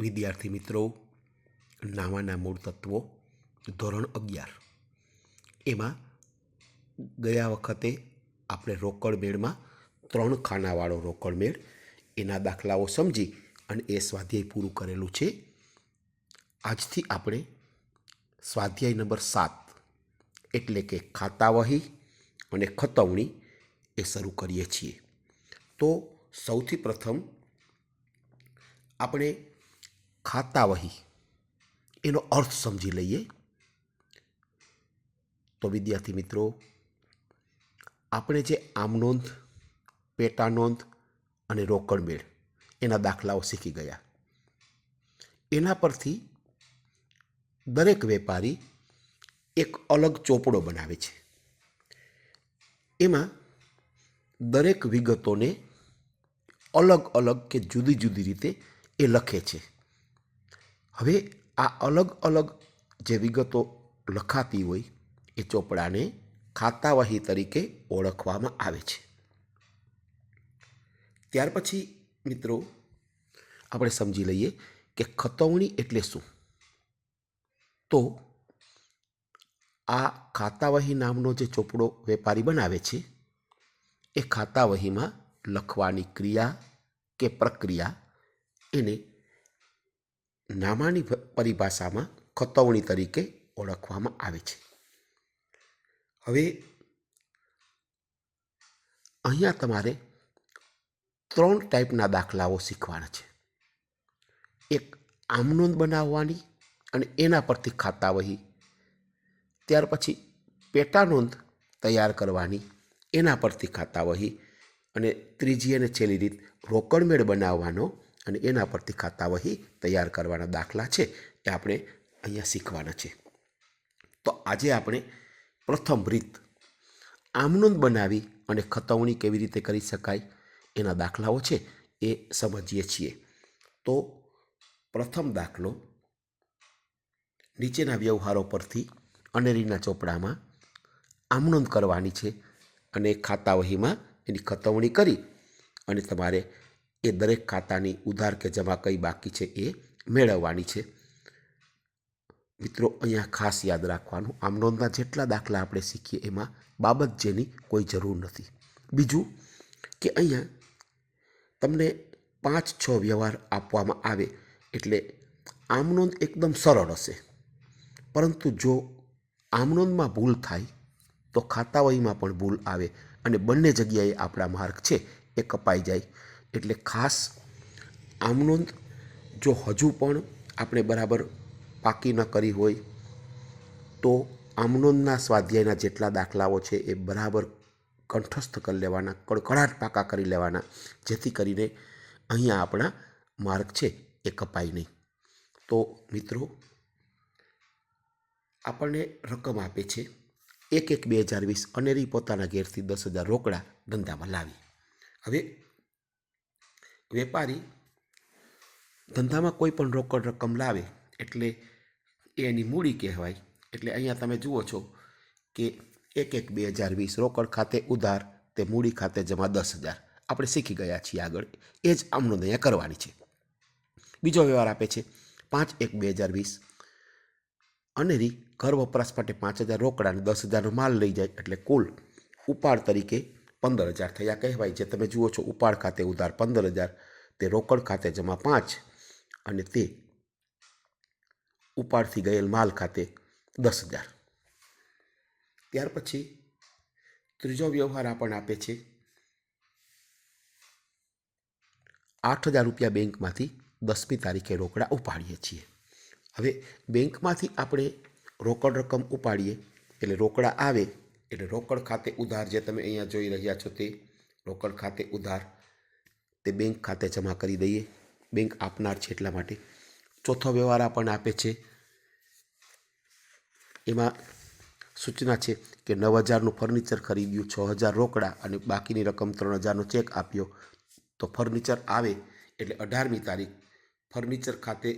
વિદ્યાર્થી મિત્રો નાવાના મૂળ તત્વો, ધોરણ અગિયાર. એમાં ગયા વખતે આપણે રોકડ મેળમાં ત્રણ ખાનાવાળો રોકડ મેળ, એના દાખલાઓ સમજી અને એ સ્વાધ્યાય પૂરું કરેલું છે. આજથી આપણે સ્વાધ્યાય નંબર સાત, એટલે કે ખાતાવહી અને ખતવણી, એ શરૂ કરીએ છીએ. તો સૌથી પ્રથમ આપણે ખાતા વહી એનો અર્થ સમજી લઈએ. તો વિદ્યાર્થી મિત્રો, આપણે જે આમ નોંધ, પેટા નોંધ અને રોકડ મેળ એના દાખલાઓ શીખી ગયા. એના પરથી દરેક વેપારી એક અલગ ચોપડો બનાવે છે. એમાં દરેક વિગતોને અલગ અલગ કે જુદી જુદી રીતે એ લખે છે. હવે આ અલગ અલગ જે વિગતો લખાતી હોય એ ચોપડાને ખાતાવહી તરીકે ઓળખવામાં આવે છે. ત્યાર પછી મિત્રો આપણે સમજી લઈએ કે ખતવણી એટલે શું? તો આ ખાતાવહી નામનો જે ચોપડો વેપારી બનાવે છે, એ ખાતાવહીમાં લખવાની ક્રિયા કે પ્રક્રિયા એને નામાની પરિભાષામાં ખતવણી તરીકે ઓળખવામાં આવે છે. હવે અહીંયા તમારે ત્રણ ટાઈપના દાખલાઓ શીખવાના છે. એક આમનોંધ બનાવવાની અને એના પરથી ખાતા વહી, ત્યાર પછી પેટા નોંધ તૈયાર કરવાની, એના પરથી ખાતા વહી અને ત્રીજી અને છેલ્લી રીત રોકડમેળ બનાવવાનો અને એના પરથી ખાતા વહી તૈયાર કરવાના દાખલા છે એ આપણે અહીંયા શીખવાના છે. તો આજે આપણે પ્રથમ રીત આમનોંધ બનાવી અને ખતવણી કેવી રીતે કરી શકાય એના દાખલાઓ છે એ સમજીએ છીએ. તો પ્રથમ દાખલો નીચેના વ્યવહારો પરથી અનેરીના ચોપડામાં આમનોંધ કરવાની છે અને ખાતા વહીમાં એની ખતવણી કરી અને તમારે એ દરેક ખાતાની ઉધાર કે જમા કઈ બાકી છે એ મેળવવાની છે. મિત્રો, અહીંયા ખાસ યાદ રાખવાનું, આમ નોંધના જેટલા દાખલા આપણે શીખીએ, એમાં બાબત જેની કોઈ જરૂર નથી. બીજું કે અહીંયા તમને પાંચ, છ વ્યવહાર આપવામાં આવે એટલે આમ નોંધ એકદમ સરળ હશે. પરંતુ જો આમનોંધમાં ભૂલ થાય, તો ખાતાવહીમાં પણ ભૂલ આવે અને બંને જગ્યાએ આપણા માર્ક છે, એ કપાઈ જાય. એટલે ખાસ આમનોંધ જો હજુ પણ આપણે બરાબર પાકી ન કરી હોય, તો આમનોંધના સ્વાધ્યાયના જેટલા દાખલાઓ છે એ બરાબર કંઠસ્થ કરી લેવાના, કડકડાટ પાકા કરી લેવાના, જેથી કરીને અહીંયા આપણા માર્ગ છે એ કપાય નહીં. તો મિત્રો, આપણને રકમ આપે છે એક એક બે હજાર વીસ, અનેરી પોતાના ઘેરથી દસ હજાર રોકડા ધંધામાં લાવી. હવે વેપારી ધંધામાં કોઈ પણ રોકડ રકમ લાવે એટલે એ એની મૂડી કહેવાય. એટલે અહીંયા તમે જુઓ છો કે એક એક બે હજાર વીસ રોકડ ખાતે ઉધાર, તે મૂડી ખાતે જમા દસ હજાર. આપણે શીખી ગયા છીએ આગળ. એ જ આમનો અહીંયા કરવાની છે. બીજો વ્યવહાર આપે છે પાંચ એક બે હજાર વીસ. અનેરી ઘર વપરાશ માટે પાંચ હજાર રોકડા અને દસ હજારનો માલ લઈ જાય. એટલે કુલ ઉપાડ તરીકે પંદર હજાર થયા કહેવાય જે તમે જુઓ છો, ઉપાડ ખાતે ઉધાર પંદર હજાર, તે રોકડ ખાતે જમા પાંચ અને તે ઉપાડથી ગયેલ માલ ખાતે દસ હજાર. ત્યાર પછી ત્રીજો વ્યવહાર આપણને આપે છે. આઠ હજાર રૂપિયા બેંકમાંથી દસમી તારીખે રોકડા ઉપાડીએ છીએ. હવે બેંકમાંથી આપણે રોકડ રકમ ઉપાડીએ, એટલે રોકડા આવે એટલે રોકડ ખાતે ઉધાર જે તમે અહીંયા જોઈ રહ્યા છો તે રોકડ ખાતે ઉધાર તે બેંક ખાતે જમા કરી દઈએ. બેંક આપનાર છે એટલા માટે. ચોથો વ્યવહાર આપણને આપે છે, એમાં સૂચના છે કે નવ હજારનું ફર્નિચર ખરીદ્યું, છ હજાર રોકડા અને બાકીની રકમ ત્રણ હજારનો ચેક આપ્યો. તો ફર્નિચર આવે એટલે અઢારમી તારીખ ફર્નિચર ખાતે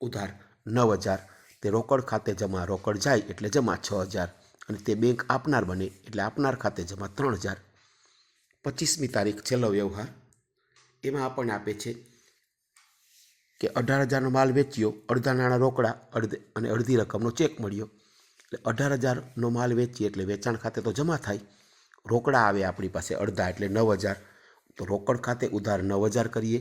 ઉધાર નવ હજાર. તે રોકડ ખાતે જમા, રોકડ જાય એટલે જમા છ હજાર. અને તે બેંક આપનાર બને એટલે આપનાર ખાતે જમા ત્રણ હજાર. પચીસમી તારીખ છેલ્લો વ્યવહાર. એમાં આપણને આપે છે કે અઢાર હજારનો માલ વેચ્યો, અડધા નાણાં રોકડા, અડધે અને અડધી રકમનો ચેક મળ્યો. એટલે અઢાર હજારનો માલ વેચીએ એટલે વેચાણ ખાતે તો જમા થાય. રોકડા આવે આપણી પાસે અડધા એટલે નવ હજાર. તો રોકડ ખાતે ઉધાર નવ હજાર કરીએ.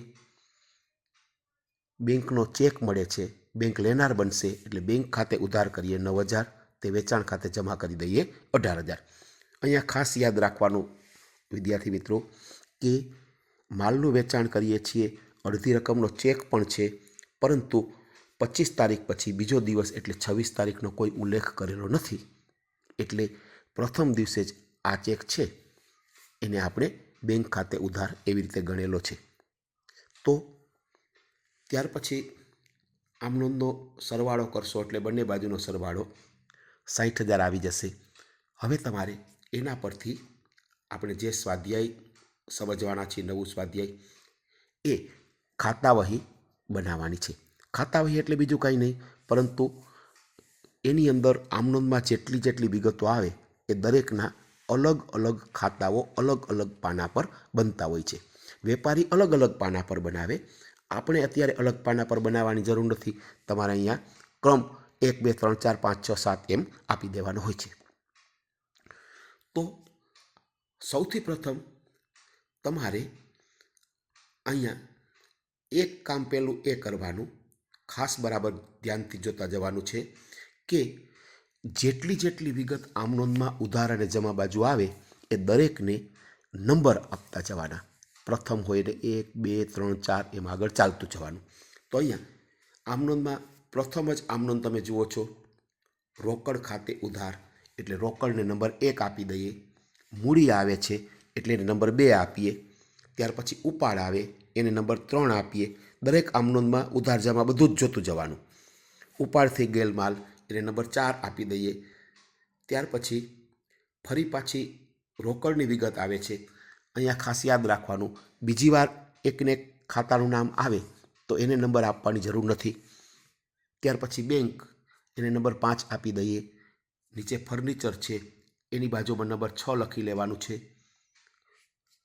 બેંકનો ચેક મળે છે, બેંક લેનાર બનશે એટલે બેંક ખાતે ઉધાર કરીએ નવ હજાર. તે વેચાણ ખાતે જમા કરી દઈએ અઢાર હજાર. અહીંયા ખાસ યાદ રાખવાનું વિદ્યાર્થી મિત્રો કે માલનું વેચાણ કરીએ છીએ, અડધી રકમનો ચેક પણ છે, પરંતુ પચીસ તારીખ પછી બીજો દિવસ એટલે છવ્વીસ તારીખનો કોઈ ઉલ્લેખ કરેલો નથી. એટલે પ્રથમ દિવસે જ આ ચેક છે. એને આપણે બેંક ખાતે ઉધાર એવી રીતે ગણેલો છે. તો ત્યાર પછી આમ નોંધનો સરવાળો કરશો એટલે બંને બાજુનો સરવાળો સાઠ હજાર આવી જશે. હવે તમારે એના પરથી આપણે જે સ્વાધ્યાય સમજવાના છીએ, નવું સ્વાધ્યાય, એ ખાતાવહી બનાવવાની છે. ખાતા વહી એટલે બીજું કાંઈ નહીં, પરંતુ એની અંદર આમનોંધમાં જેટલી જેટલી વિગતો આવે, એ દરેકના અલગ અલગ ખાતાઓ અલગ અલગ પાના પર બનતા હોય છે. વેપારી અલગ અલગ પાના પર બનાવે. આપણે અત્યારે અલગ પાના પર બનાવવાની જરૂર નથી. તમારે અહીંયા ક્રમ એક, બે, ત્રણ, ચાર, પાંચ, છ, સાત એમ આપી દેવાનો હોય છે. તો સૌથી પ્રથમ તમારે અહીંયા એક કામ પહેલું એ કરવાનું, ખાસ બરાબર ધ્યાનથી જોતા જવાનું છે કે જેટલી જેટલી વિગત આમનોંધમાં ઉધાર અને જમા બાજુ આવે એ દરેકને નંબર આપતા જવાના. પ્રથમ હોય ને એક, બે, ત્રણ, ચાર એમ આગળ ચાલતું જવાનું. તો અહીંયા આમનોંધમાં પ્રથમ જ આમનોંધ તમે જુઓ છો. રોકડ ખાતે ઉધાર, એટલે રોકડને નંબર એક આપી દઈએ. મૂડી આવે છે, એટલે એને નંબર બે આપીએ. ત્યાર પછી ઉપાડ આવે, એને નંબર ત્રણ આપીએ. દરેક આમનોંધમાં ઉધાર જમા બધું જ જોતું જવાનું. ઉપાડ થઈ ગયેલ માલ, એને નંબર ચાર આપી દઈએ. ત્યાર પછી ફરી પાછી રોકડની વિગત આવે છે. અહીંયા ખાસ યાદ રાખવાનું, બીજી વાર એકને એક ખાતાનું નામ આવે, તો એને નંબર આપવાની જરૂર નથી. ત્યાર પછી બેંક એને નંબર પાંચ આપી દઈએ. નીચે ફર્નિચર છે, એની બાજુમાં નંબર છ લખી લેવાનું છે.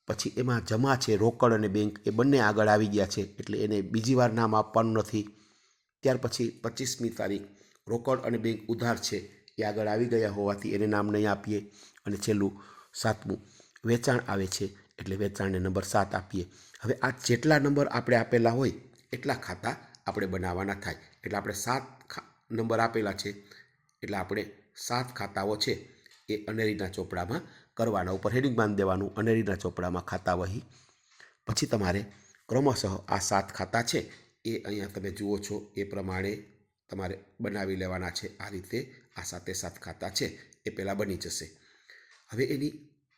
પછી એમાં જમા છે, રોકડ અને બેંક, એ બંને આગળ આવી ગયા છે, એટલે એને બીજી વાર નામ આપવાનું નથી. ત્યાર પછી પચીસમી તારીખ, રોકડ અને બેંક ઉધાર છે, એ આગળ આવી ગયા હોવાથી એને નામ નહીં આપીએ. અને છેલ્લું, સાતમું, વેચાણ આવે છે, એટલે વેચાણને નંબર સાત આપીએ. હવે આ જેટલા નંબર આપણે આપેલા હોય, એટલા ખાતા આપણે બનાવવાના થાય. એટલે આપણે સાત નંબર આપેલા છે. એટલે આપણે સાત ખાતાઓ છે એ અનેરીના ચોપડામાં કરવાના. ઉપર હેડિંગ બાંધી દેવાનું, અનેરીના ચોપડામાં ખાતા વહી. પછી તમારે ક્રમશઃ આ સાત ખાતા છે એ અહીંયા તમે જુઓ છો, એ પ્રમાણે તમારે બનાવી લેવાના છે. આ રીતે આ સાતે સાત ખાતા છે એ પહેલાં બની જશે. હવે એની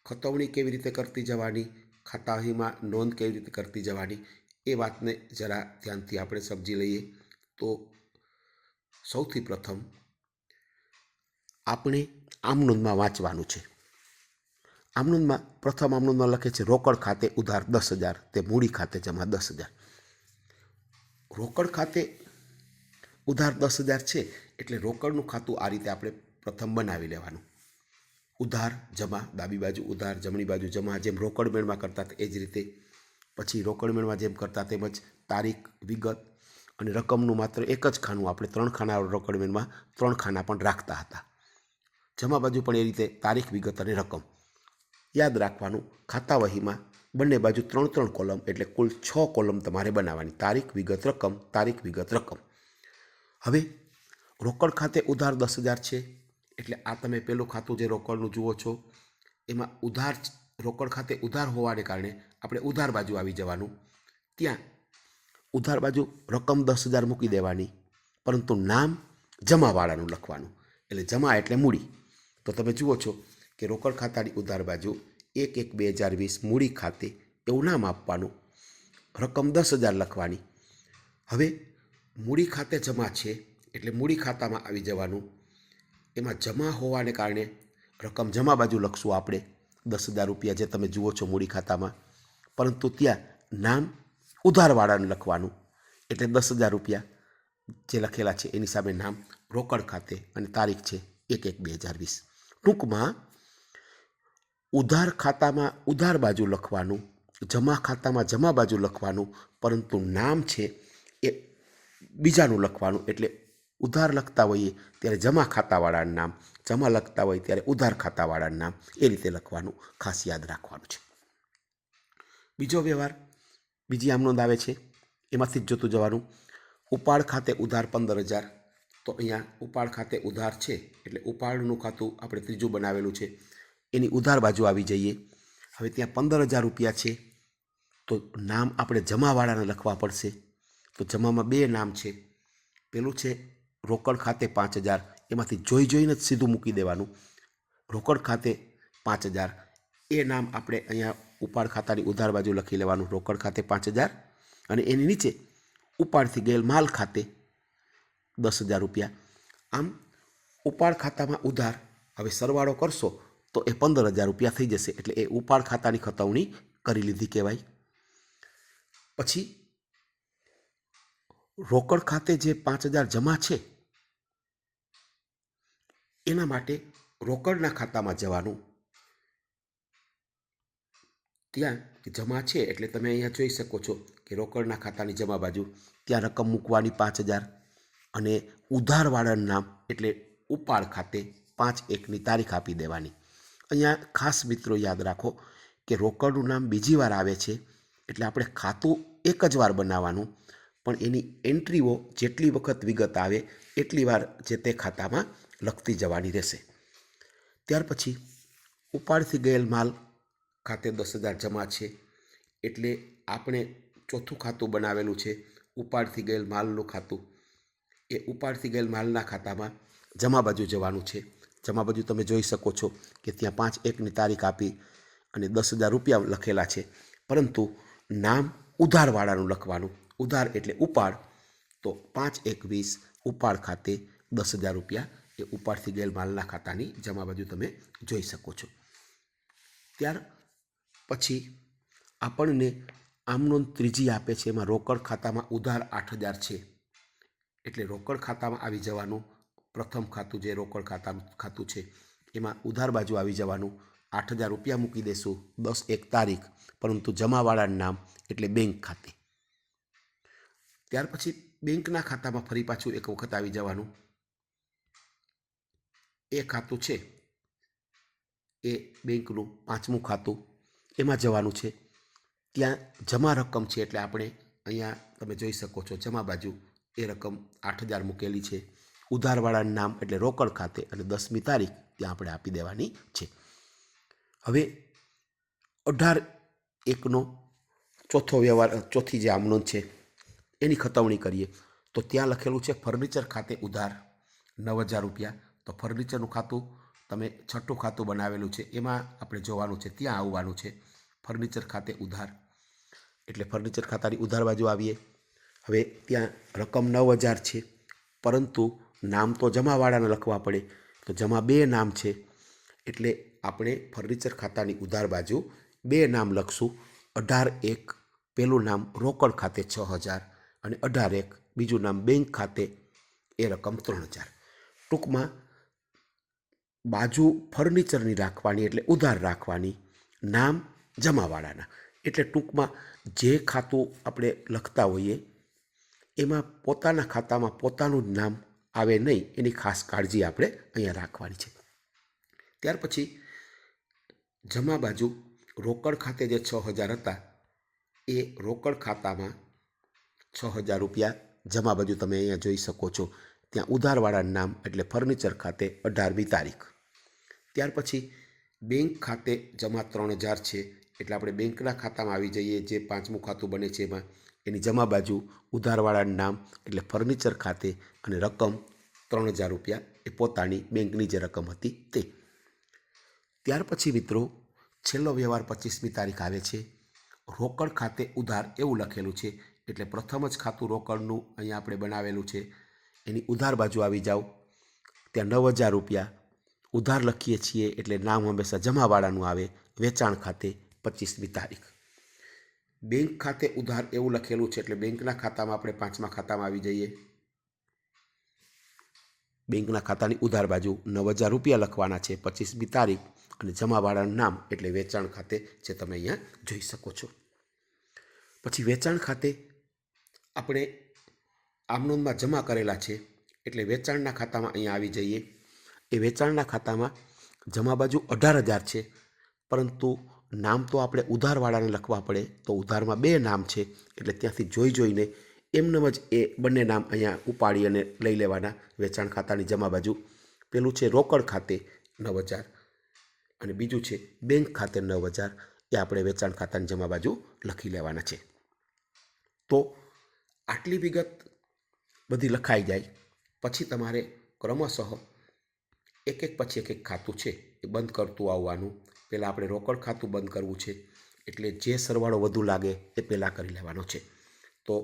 ખતવણી કેવી રીતે કરતી જવાની ખાતાહીમાં નોંધ કેવી રીતે કરતી જવાની, એ વાતને જરા ધ્યાનથી આપણે સમજી લઈએ. તો સૌથી પ્રથમ આપણે આમનોંદમાં વાંચવાનું છે. આમનોંદમાં પ્રથમ આમનોંદમાં લખે છે, રોકડ ખાતે ઉધાર દસ હજાર, તે મૂડી ખાતે જમા દસ હજાર. રોકડ ખાતે ઉધાર દસ હજાર છે, એટલે રોકડનું ખાતું આ રીતે આપણે પ્રથમ બનાવી લેવાનું. ઉધાર જમા, ડાબી બાજુ ઉધાર, જમણી બાજુ જમા, જેમ રોકડ મેળમાં કરતા એ જ રીતે. પછી રોકડ મેળમાં જેમ કરતા તેમજ તારીખ, વિગત અને રકમનું માત્ર એક જ ખાનું આપણે ત્રણ ખાના રોકડ મેળમાં ત્રણ ખાના પણ રાખતા હતા. જમા બાજુ પણ એ રીતે તારીખ, વિગત અને રકમ. યાદ રાખવાનું, ખાતા વહીમાં બંને બાજુ ત્રણ ત્રણ કોલમ એટલે કુલ છ કોલમ તમારે બનાવવાની. તારીખ, વિગત, રકમ, તારીખ, વિગત, રકમ. હવે રોકડ ખાતે ઉધાર દસ હજાર છે એટલે આ તમે પેલું ખાતું જે રોકડનું જુઓ છો, એમાં ઉધાર, રોકડ ખાતે ઉધાર હોવાને કારણે આપણે ઉધાર બાજુ આવી જવાનું. ત્યાં ઉધાર બાજુ રકમ દસ હજાર મૂકી દેવાની, પરંતુ નામ જમાવાળાનું લખવાનું. એટલે જમા એટલે મૂડી. તો તમે જુઓ છો કે રોકડ ખાતાની ઉધાર બાજુ એક એક બે હજાર વીસ મૂડી ખાતે એવું નામ આપવાનું, રકમ દસ હજાર લખવાની. હવે મૂડી ખાતે જમા છે એટલે મૂડી ખાતામાં આવી જવાનું. એમાં જમા હોવાને કારણે રકમ જમા બાજુ લખશું આપણે, દસ હજાર રૂપિયા જે તમે જુઓ છો મૂડી ખાતામાં. પરંતુ ત્યાં નામ ઉધારવાળાને લખવાનું. એટલે દસ હજાર રૂપિયા જે લખેલા છે, એની સામે નામ, રોકડ ખાતે, અને તારીખ છે, એક એક બે હજાર વીસ. ટૂંકમાં, ઉધાર ખાતામાં ઉધાર બાજુ લખવાનું, જમા ખાતામાં જમા બાજુ લખવાનું, પરંતુ નામ છે એ બીજાનું લખવાનું. એટલે ઉધાર લખતા હોઈએ ત્યારે જમા ખાતાવાળાનું નામ, જમા લખતા હોય ત્યારે ઉધાર ખાતાવાળાનું નામ, એ રીતે લખવાનું ખાસ યાદ રાખવાનું છે. બીજો વ્યવહાર બીજી આમ નોંધ આવે છે, એમાંથી જ જોતું જવાનું. ઉપાડ ખાતે ઉધાર પંદર હજાર. તો અહીંયા ઉપાડ ખાતે ઉધાર છે, એટલે ઉપાડનું ખાતું આપણે ત્રીજું બનાવેલું છે. એની ઉધાર બાજુ આવી જઈએ. હવે ત્યાં પંદર હજાર રૂપિયા છે. તો નામ આપણે જમાવાળાને લખવા પડશે. તો જમામાં બે નામ છે. પેલું છે રોકડ ખાતે પાંચ હજાર. એમાંથી જોઈ જોઈને જ સીધું મૂકી દેવાનું. રોકડ ખાતે પાંચ હજાર. એ નામ આપણે અહીંયા ઉપાડ ખાતાની ઉધાર બાજુ લખી લેવાનું, રોકડ ખાતે પાંચ હજાર અને એની નીચે ઉપાડથી ગયેલ માલ ખાતે દસ હજાર રૂપિયા. આમ, ઉપાડ ખાતામાં ઉધાર, હવે સરવાળો કરશો તો એ પંદર હજાર રૂપિયા થઈ જશે. એટલે એ ઉપાડ ખાતાની ખતવણી કરી લીધી કહેવાય. પછી, રોકડ ખાતે જે પાંચ હજાર જમા છે, એના માટે રોકડના ખાતામાં જવાનું ત્યાં જમા છે એટલે તમે અહીંયા જોઈ શકો છો કે રોકડના ખાતાની જમા બાજુ ત્યાં રકમ મૂકવાની પાંચ હજાર અને ઉધારવાળાનું નામ એટલે ઉપાડ ખાતે પાંચ એકની તારીખ આપી દેવાની. અહીંયા ખાસ મિત્રો યાદ રાખો કે રોકડનું નામ બીજી વાર આવે છે એટલે આપણે ખાતું એક જ વાર બનાવવાનું, પણ એની એન્ટ્રીઓ જેટલી વખત વિગત આવે એટલી વાર જે તે ખાતામાં લખતી જવાની રહેશે. ત્યાર પછી ઉપાડથી ગયેલ માલ ખાતે દસ હજાર જમા છે. એટલે આપણે ચોથું ખાતું બનાવેલું છે, ઉપાડથી ગયેલ માલનું ખાતું. એ ઉપાડથી ગયેલ માલના ખાતામાં જમા બાજુ જવાનું છે. જમા બાજુ તમે જોઈ શકો છો કે ત્યાં પાંચ એકની તારીખ આપી અને દસ હજાર રૂપિયા લખેલા છે. પરંતુ નામ ઉધારવાળાનું લખવાનું. ઉધાર એટલે ઉપાડ. તો પાંચ એક વીસ ઉપાડ ખાતે દસ હજાર રૂપિયા એ ઉપાડથી ગયેલ માલના ખાતાની જમા બાજુ તમે જોઈ શકો છો. ત્યાર પછી આપણને આમનો ત્રીજી આપે છે, એમાં રોકડ ખાતામાં ઉધાર આઠ હજાર છે. એટલે રોકડ ખાતામાં આવી જવાનું, પ્રથમ ખાતું જે રોકડ ખાતાનું ખાતું છે, એમાં ઉધાર બાજુ આવી જવાનું આઠ હજાર રૂપિયા મૂકી દેશું દસ એક તારીખ, પરંતુ જમાવાળાનું નામ એટલે બેંક ખાતે. ત્યાર પછી બેંકના ખાતામાં ફરી પાછું એક વખત આવી જવાનું. એ ખાતું છે, એ બેંકનું પાંચમું ખાતું. એમાં જવાનું છે. ત્યાં જમા રકમ છે એટલે આપણે અહીંયા તમે જોઈ શકો છો, જમા બાજુ એ રકમ આઠ હજાર મૂકેલી છે. ઉધારવાળાનું નામ એટલે રોકડ ખાતે અને દસમી તારીખ ત્યાં આપણે આપી દેવાની છે. હવે અઢાર એકનો ચોથો વ્યવહાર, ચોથી જે આમનોંધ છે, એની ખતવણી કરીએ. તો ત્યાં લખેલું છે, ફર્નિચર ખાતે ઉધાર નવ હજાર રૂપિયા. તો ફર્નિચરનું ખાતું તમે છઠ્ઠું ખાતું બનાવેલું છે, એમાં આપણે જોવાનું છે ત્યાં આવવાનું છે, ફર્નિચર ખાતે ઉધાર. એટલે ફર્નિચર ખાતાની ઉધાર બાજુ આવીએ. હવે ત્યાં રકમ નવ હજાર છે, પરંતુ નામ તો જમાવાળાને લખવા પડે, તો જમા બે નામ છે. એટલે આપણે ફર્નિચર ખાતાની ઉધાર બાજુ બે નામ લખશું. અઢાર એક પહેલું નામ રોકડ ખાતે છ હજાર અને અઢાર એક, બીજું નામ બેંક ખાતે એ રકમ ત્રણ હજાર. ટૂંકમાં બાજુ ફર્નિચરની રાખવાની એટલે ઉધાર રાખવાની નામ જમાવાળાના. એટલે ટૂંકમાં જે ખાતું આપણે લખતા હોઈએ, એમાં પોતાના ખાતામાં પોતાનું જ નામ આવે નહીં, એની ખાસ કાળજી આપણે અહીંયા રાખવાની છે. ત્યાર પછી જમા બાજુ રોકડ ખાતે જે છ હજાર હતા, એ રોકડ ખાતામાં છ હજાર રૂપિયા જમા બાજુ તમે અહીંયા જોઈ શકો છો. ત્યાં ઉધારવાળાનું નામ એટલે ફર્નિચર ખાતે અઢારમી તારીખ. ત્યાર પછી બેંક ખાતે જમા ત્રણ હજાર છે. એટલે આપણે બેંકના ખાતામાં આવી જઈએ, જે પાંચમું ખાતું બને છે એમાં. એની જમા બાજુ ઉધારવાળાનું નામ એટલે ફર્નિચર ખાતે અને રકમ ત્રણ હજાર રૂપિયા. એ પોતાની બેંકની જે રકમ હતી તે. ત્યાર પછી મિત્રો, છેલ્લો વ્યવહાર પચીસમી તારીખ આવે છે. રોકડ ખાતે ઉધાર એવું લખેલું છે. એટલે પ્રથમ જ ખાતું રોકડનું અહીંયા આપણે બનાવેલું છે. એની ઉધાર બાજુ આવી જાઓ. ત્યાં નવ હજાર રૂપિયા ઉધાર લખીએ છીએ એટલે નામ હંમેશા જમાવાળાનું આવે. વેચાણ ખાતે પચીસમી તારીખ. બેંક ખાતે ઉધાર એવું લખેલું છે એટલે બેંકના ખાતામાં આપણે પાંચમા ખાતામાં આવી જઈએ. બેંકના ખાતાની ઉધાર બાજુ નવ હજાર રૂપિયા લખવાના છે પચીસમી તારીખ અને જમાવાળાનું નામ એટલે વેચાણ ખાતે જે તમે અહીંયા જોઈ શકો છો. પછી વેચાણ ખાતે આપણે આમનોંદમાં જમા કરેલા છે એટલે વેચાણના ખાતામાં અહીંયા આવી જઈએ. એ વેચાણના ખાતામાં જમા બાજુ અઢાર હજાર છે. પરંતુ નામ તો આપણે ઉધારવાળાને લખવા પડે. તો ઉધારમાં બે નામ છે. એટલે ત્યાંથી જોઈ જોઈને એમનેમ જ એ બંને નામ અહીંયા ઉપાડી અને લઈ લેવાના વેચાણ ખાતાની જમા બાજુ. પેલું છે રોકડ ખાતે નવ હજાર અને બીજું છે બેંક ખાતે નવ હજાર. એ આપણે વેચાણ ખાતાની જમા બાજુ લખી લેવાના છે. તો આટલી વિગત બધી લખાઈ જાય. પછી તમારે ક્રમશઃ એક એક પછી એક એક ખાતું છે, એ બંધ કરતું આવવાનું. પહેલાં આપણે રોકડ ખાતું બંધ કરવું છે, એટલે જે સરવાળો વધુ લાગે એ પહેલાં કરી લેવાનો છે. તો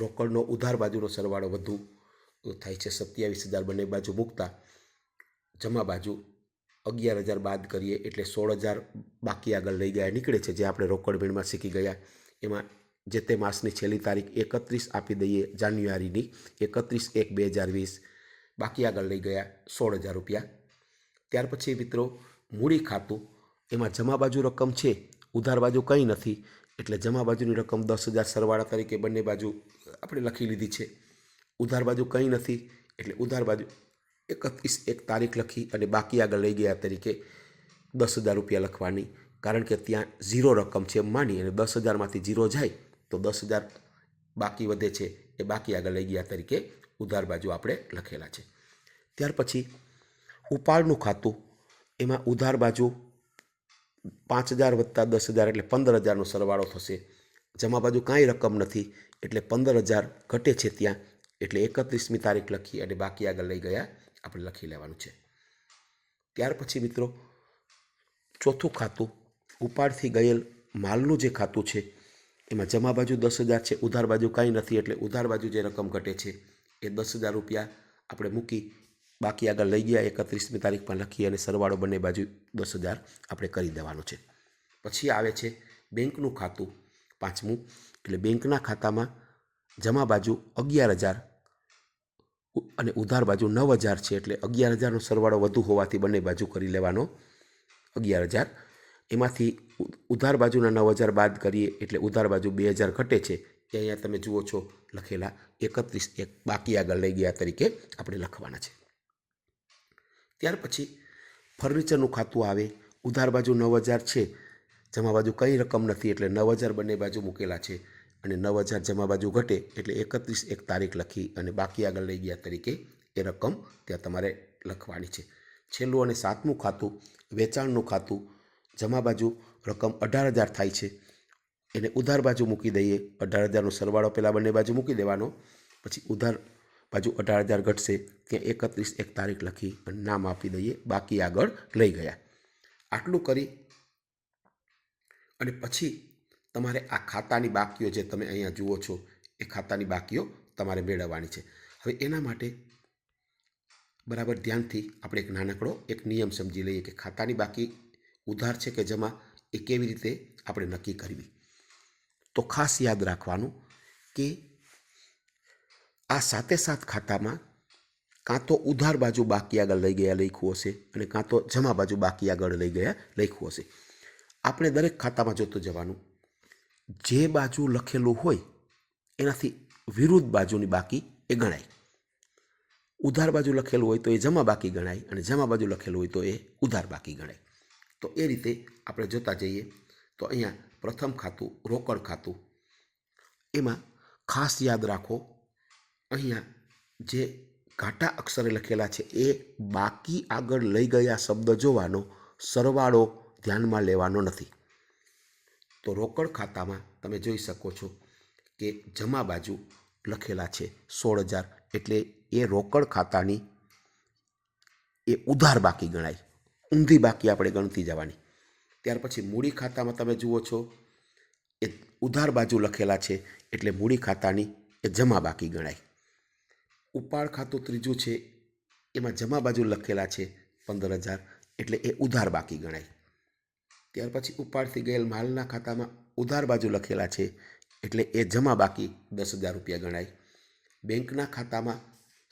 રોકડનો ઉધાર બાજુનો સરવાળો વધુ થાય છે. સત્યાવીસ હજાર બંને બાજુ મૂકતા, જમા બાજુ અગિયાર હજાર બાદ કરીએ એટલે સોળ હજાર બાકી આગળ લઈ ગયા નીકળે છે, જે આપણે રોકડ ભીણમાં શીખી ગયા. એમાં જે તે માસની છેલ્લી તારીખ એકત્રીસ આપી દઈએ જાન્યુઆરીની, એકત્રીસ એક બે હજાર વીસ, બાકી આગળ લઈ ગયા સોળ હજાર રૂપિયા. ત્યાર પછી મિત્રો મૂડી ખાતું. એમાં જમા બાજુ રકમ છે, ઉધાર બાજુ કંઈ નથી. એટલે જમા બાજુની રકમ દસ હજાર સરવાળા તરીકે બંને બાજુ આપણે લખી લીધી છે. ઉધાર બાજુ કંઈ નથી, એટલે ઉધાર બાજુ એકત્રીસ એક તારીખ લખી અને બાકી આગળ લઈ ગયા તરીકે દસ હજાર રૂપિયા લખવાની. કારણ કે ત્યાં ઝીરો રકમ છે એમ માની અને દસ હજારમાંથી ઝીરો જાય તો દસ હજાર બાકી વધે છે એ બાકી આગળ લઈ ગયા તરીકે ઉધાર બાજુ આપણે લખેલા છે. ત્યાર પછી ઉપાડનું ખાતું, એમાં ઉધાર બાજુ પાંચ હજાર વત્તા દસ હજાર એટલે પંદર હજારનો સરવાળો થશે. જમા બાજુ કાંઈ રકમ નથી, એટલે પંદર હજાર ઘટે છે ત્યાં, એટલે એકત્રીસમી તારીખ લખી અને બાકી આગળ લઈ ગયા, આપણે લખી લેવાનું છે. ત્યાર પછી મિત્રો, ચોથું ખાતું, ઉપાડથી ગયેલ માલનું જે ખાતું છે, એમાં જમા બાજુ દસ હજાર છે, ઉધાર બાજુ કાંઈ નથી, એટલે ઉધાર બાજુ જે રકમ ઘટે છે, એ દસ હજાર રૂપિયા આપણે મૂકી બાકી આગળ લઈ ગયા એકત્રીસમી તારીખમાં લખી અને સરવાળો બંને બાજુ દસ હજાર આપણે કરી દેવાનો છે. પછી આવે છે બેંકનું ખાતું પાંચમું, એટલે બેંકના ખાતામાં જમા બાજુ અગિયાર હજાર અને ઉધાર બાજુ નવ હજાર છે, એટલે અગિયાર હજારનો સરવાળો વધુ હોવાથી બંને બાજુ કરી લેવાનો અગિયાર હજાર. એમાંથી ઉધાર બાજુના નવ હજાર બાદ કરીએ, એટલે ઉધાર બાજુ બે હજાર ઘટે છે. એ અહીંયા તમે જુઓ છો લખેલા એકત્રીસ, એક બાકી આગળ લઈ ગયા તરીકે આપણે લખવાના છે. ત્યાર પછી ફર્નિચરનું ખાતું આવે. ઉધાર બાજુ નવ હજાર છે. જમા બાજુ કંઈ રકમ નથી એટલે નવ હજાર બંને બાજુ મૂકેલા છે અને નવ હજાર જમા બાજુ ઘટે એટલે એકત્રીસ એક તારીખ લખી અને બાકી આગળ લઈ ગયા તરીકે એ રકમ ત્યાં તમારે લખવાની છે. છેલ્લું અને સાતમું ખાતું, વેચાણનું ખાતું, જમા બાજુ રકમ અઢાર હજાર થાય છે. એને ઉધાર બાજુ મૂકી દઈએ. અઢાર હજારનો સરવાળો પહેલાં બંને બાજુ મૂકી દેવાનો. પછી ઉધાર બાજુ અઢાર હજાર ઘટશે ત્યાં એકત્રીસ એક તારીખ લખી અને નામ આપી દઈએ, બાકી આગળ લઈ ગયા. આટલું કરી અને પછી તમારે આ ખાતાની બાકીઓ જે તમે અહીંયા જુઓ છો, એ ખાતાની બાકીઓ તમારે મેળવવાની છે. હવે એના માટે બરાબર ધ્યાનથી આપણે એક નાનકડો એક નિયમ સમજી લઈએ કે ખાતાની બાકી ઉધાર છે કે જમા, એ કેવી રીતે આપણે નક્કી કરવી. તો ખાસ યાદ રાખવાનું કે આ સાતે સાત ખાતામાં કાં તો ઉધાર બાજુ બાકી આગળ લઈ ગયા લખ્યું હશે અને કાં તો જમા બાજુ બાકી આગળ લઈ ગયા લખ્યું હશે. આપણે દરેક ખાતામાં જોતું જવાનું, જે બાજુ લખેલું હોય એનાથી વિરુદ્ધ બાજુની બાકી એ ગણાય. ઉધાર બાજુ લખેલું હોય તો એ જમા બાકી ગણાય અને જમા બાજુ લખેલું હોય તો એ ઉધાર બાકી ગણાય. તો એ રીતે આપણે જોતા જઈએ. તો અહીંયા પ્રથમ ખાતું રોકડ ખાતું, એમાં ખાસ યાદ રાખો અહીંયા જે ઘાટા અક્ષરે લખેલા છે, એ બાકી આગળ લઈ ગયા શબ્દ જોવાનો સરવાળો ધ્યાનમાં લેવાનો નથી. તો રોકડ ખાતામાં તમે જોઈ શકો છો કે જમા બાજુ લખેલા છે સોળ હજાર, એટલે એ રોકડ ખાતાની એ ઉધાર બાકી ગણાય. ઊંધી બાકી આપણે ગણતી જવાની. ત્યાર પછી મૂડી ખાતામાં તમે જુઓ છો, એ ઉધાર બાજુ લખેલા છે, એટલે મૂડી ખાતાની એ જમા બાકી ગણાય. ઉપાડ ખાતું ત્રીજું છે, એમાં જમા બાજુ લખેલા છે પંદર હજાર, એટલે એ ઉધાર બાકી ગણાય. ત્યાર પછી ઉપાડથી ગયેલ માલના ખાતામાં ઉધાર બાજુ લખેલા છે, એટલે એ જમા બાકી દસ હજાર રૂપિયા ગણાય. બેંકના ખાતામાં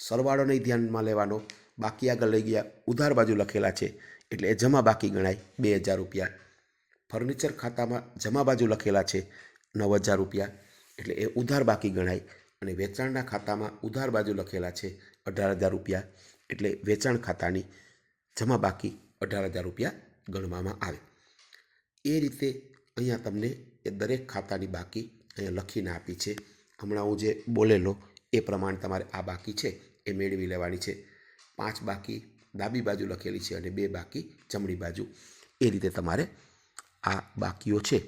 સરવાળો નહીં ધ્યાનમાં લેવાનો, બાકી આગળ લઈ ગયા, ઉધાર બાજુ લખેલા છે, એટલે એ જમા બાકી ગણાય બે હજાર રૂપિયા. ફર્નિચર ખાતામાં જમા બાજુ લખેલા છે નવ હજાર રૂપિયા, એટલે એ ઉધાર બાકી ગણાય. અને વેચાણના ખાતામાં ઉધાર બાજુ લખેલા છે અઢાર હજાર રૂપિયા એટલે વેચાણ ખાતાની જમા બાકી અઢાર હજાર રૂપિયા ગણવામાં આવે. એ રીતે અહીંયા તમને એ દરેક ખાતાની બાકી અહીંયા લખીને આપી છે. હમણાં હું જે બોલેલો એ પ્રમાણે તમારે આ બાકી છે એ મેળવી લેવાની છે. પાંચ બાકી ડાબી બાજુ લખેલી છે અને બે બાકી જમણી બાજુ. એ રીતે તમારે આ બાકીઓ છે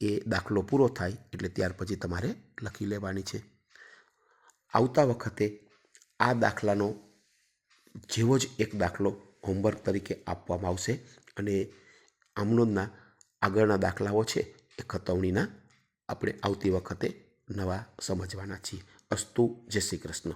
એ દાખલો પૂરો થાય એટલે ત્યાર પછી તમારે લખી લેવાની છે. આવતા વખતે આ દાખલાનો જેવો જ એક દાખલો હોમવર્ક તરીકે આપવામાં આવશે અને આમનોદના આગળના દાખલાઓ છે એ ખતવણીના આપણે આવતી વખતે નવા સમજવાના છીએ. અસ્તુ, જય શ્રી કૃષ્ણ.